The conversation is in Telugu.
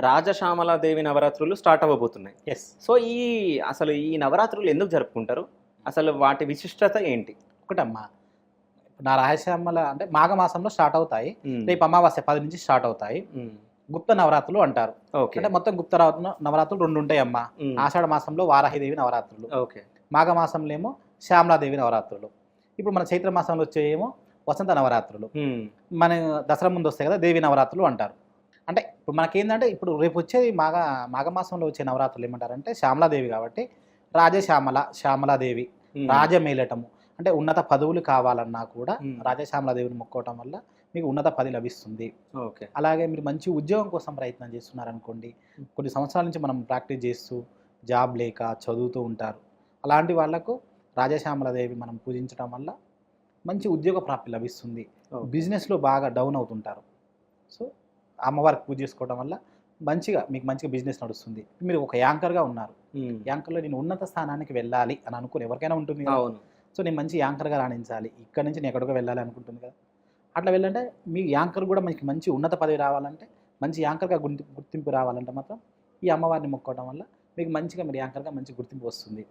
రాజశ్యామలాదేవి నవరాత్రులు స్టార్ట్ అవ్వబోతున్నాయి. ఎస్ సో ఈ అసలు ఈ నవరాత్రులు ఎందుకు జరుపుకుంటారు? అసలు వాటి విశిష్టత ఏంటి? ఒకటమ్మా నా రహస్యామల అంటే మాఘమాసంలో స్టార్ట్ అవుతాయి. రేపు అమావాస్య పది నుంచి స్టార్ట్ అవుతాయి. గుప్త నవరాత్రులు అంటారు. ఓకే. అంటే మొత్తం గుప్త నవ- నవరాత్రులు రెండు ఉంటాయి అమ్మా మ్మ్. ఆషాఢ మాసంలో వారాహిదేవి నవరాత్రులు. ఓకే. మాఘమాసంలో ఏమో శ్యామలాదేవి నవరాత్రులు. ఇప్పుడు మన చైత్ర మాసంలో వచ్చేయేమో వసంత నవరాత్రులు. మన దసరా ముందు వస్తాయి కదా దేవి నవరాత్రులు అంటారు. అంటే ఇప్పుడు మనకేంటంటే ఇప్పుడు రేపు వచ్చేది మాఘ మాఘమాసంలో వచ్చే నవరాత్రులు ఏమంటారంటే శ్యామలాదేవి కాబట్టి రాజశ్యామల శ్యామలాదేవి. రాజమేలటము అంటే ఉన్నత పదవులు కావాలన్నా కూడా. రాజశ్యామలాదేవిని మొక్కోవటం వల్ల మీకు ఉన్నత పదవి లభిస్తుంది. ఓకే. అలాగే మీరు మంచి ఉద్యోగం కోసం ప్రయత్నం చేస్తున్నారనుకోండి కొన్ని సంవత్సరాల నుంచి మనం ప్రాక్టీస్ చేస్తూ జాబ్ లేక చదువుతూ ఉంటారు. అలాంటి వాళ్ళకు రాజశ్యామలాదేవి మనం పూజించడం వల్ల మంచి ఉద్యోగ ప్రాప్తి లభిస్తుంది. బిజినెస్లో బాగా డౌన్ అవుతుంటారు. సో అమ్మవారికి పూజ చేసుకోవడం వల్ల మంచిగా మీకు మంచిగా బిజినెస్ నడుస్తుంది. మీరు ఒక యాంకర్గా ఉన్నారు. యాంకర్లో నేను ఉన్నత స్థానానికి వెళ్ళాలి అని అనుకుని ఎవరికైనా ఉంటుంది అవును. సో నేను మంచి యాంకర్గా రాణించాలి. ఇక్కడ నుంచి నేను ఎక్కడికో వెళ్ళాలి అనుకుంటుంది కదా. అట్లా వెళ్ళంటే మీ యాంకర్ కూడా మనకి మంచి ఉన్నత పదవి రావాలంటే మంచి యాంకర్గా గుర్తి గుర్తింపు రావాలంటే మాత్రం ఈ అమ్మవారిని మొక్కోవడం వల్ల మీకు మంచిగా మీరు యాంకర్గా మంచి గుర్తింపు వస్తుంది.